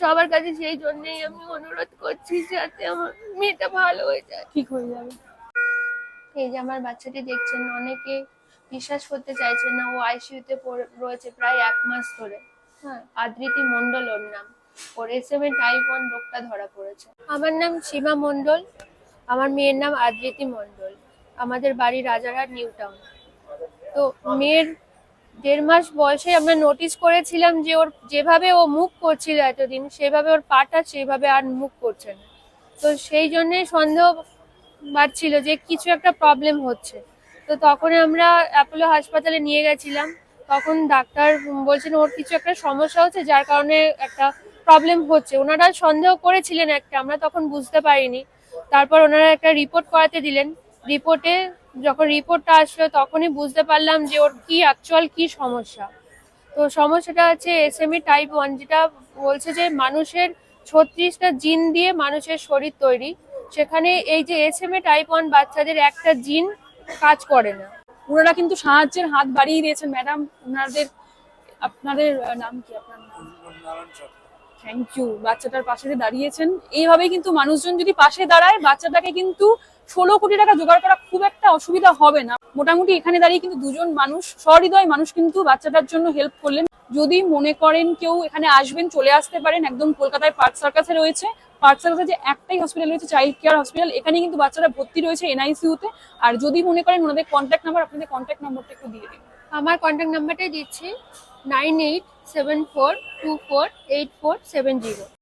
সবার কাছে সেই জন্যই আমি অনুরোধ করছি যাতে আমার মেয়েটা ভালো হয়ে যায়। ঠিক হয়ে যাবে। এই যে আমার বাচ্চাটি দেখছেন অনেকে বিশ্বাস করতে চাইছেন না ও আইসিইউতে রয়েছে প্রায় এক মাস ধরে। হ্যাঁ আদ্রিতি মন্ডল ওর নাম। ওর S M A type one রোগটা ধরা পড়েছে। আমার নাম সীমা মন্ডল আমার মেয়ের নাম আদ্রিতি মন্ডল আমাদের বাড়ি রাজারহাট নিউ টাউন। তো মেয়ের দেড় মাস বয়সে আমরা নোটিস করেছিলাম যে ওর যেভাবে ও মুখ করছিল এতদিন, সেভাবে ওর পাটা সেভাবে আর মুখ করছে না। তো সেই জন্যই সন্দেহ বাড়ছিল যে কিছু একটা প্রবলেম হচ্ছে। তো তখন আমরা অ্যাপোলো হাসপাতালে নিয়ে গেছিলাম। তখন ডাক্তার বলছেন ওর কিছু একটা সমস্যা হচ্ছে, যার কারণে একটা প্রবলেম হচ্ছে। ওনারা সন্দেহ করেছিলেন একটা, আমরা তখন বুঝতে পারিনি। তারপর ওনারা একটা রিপোর্ট করাতে দিলেন। রিপোর্টে যখন রিপোর্টটা আসলো তখনই বুঝতে পারলাম যে ওর কি অ্যাকচুয়াল কি সমস্যা। তো সমস্যাটা হচ্ছে এসএমই টাইপ ওয়ান যেটা বলছে যে মানুষের ছত্রিশটা জিন দিয়ে মানুষের শরীর তৈরি। সেখানে এই যে এস এসএমএ টাইপ ওয়ান বাচ্চাদের একটা জিন কাজ করে না। ওনারা কিন্তু সাহায্যের হাত বাড়িয়ে দিয়েছেন ম্যাডাম ওনাদের আপনাদের নাম কি আপনার নাম? থ্যাংক ইউ বাচ্চাটার পাশে দাঁড়িয়েছেন এইভাবে কিন্তু মানুষজন যদি পাশে দাঁড়ায় বাচ্চাটাকে কিন্তু ষোলো কোটি টাকা জোগাড় করা খুব একটা অসুবিধা হবে না। মোটামুটি এখানে দাঁড়িয়ে কিন্তু দুজন মানুষ, সহৃদয় মানুষ কিন্তু বাচ্চাটার জন্য হেল্প করলেন। যদি মনে করেন কেউ এখানে আসবেন, চলে আসতে পারেন, একদম কলকাতায় পার্ক সার্কাসে রয়েছে। পার্ক সার্কাসে যে একটাই হসপিটাল রয়েছে চাইল্ড কেয়ার হসপিটাল এখানে কিন্তু বাচ্চারা ভর্তি রয়েছে এনআইসিউ তে আর যদি মনে করেন ওনাদের কন্ট্যাক্ট নাম্বার আপনাদের কন্ট্যাক্ট নাম্বারটা একটু দিয়ে দিন। আমার কন্ট্যাক্ট নাম্বারটাই দিচ্ছি nine eight seven four two four eight four seven zero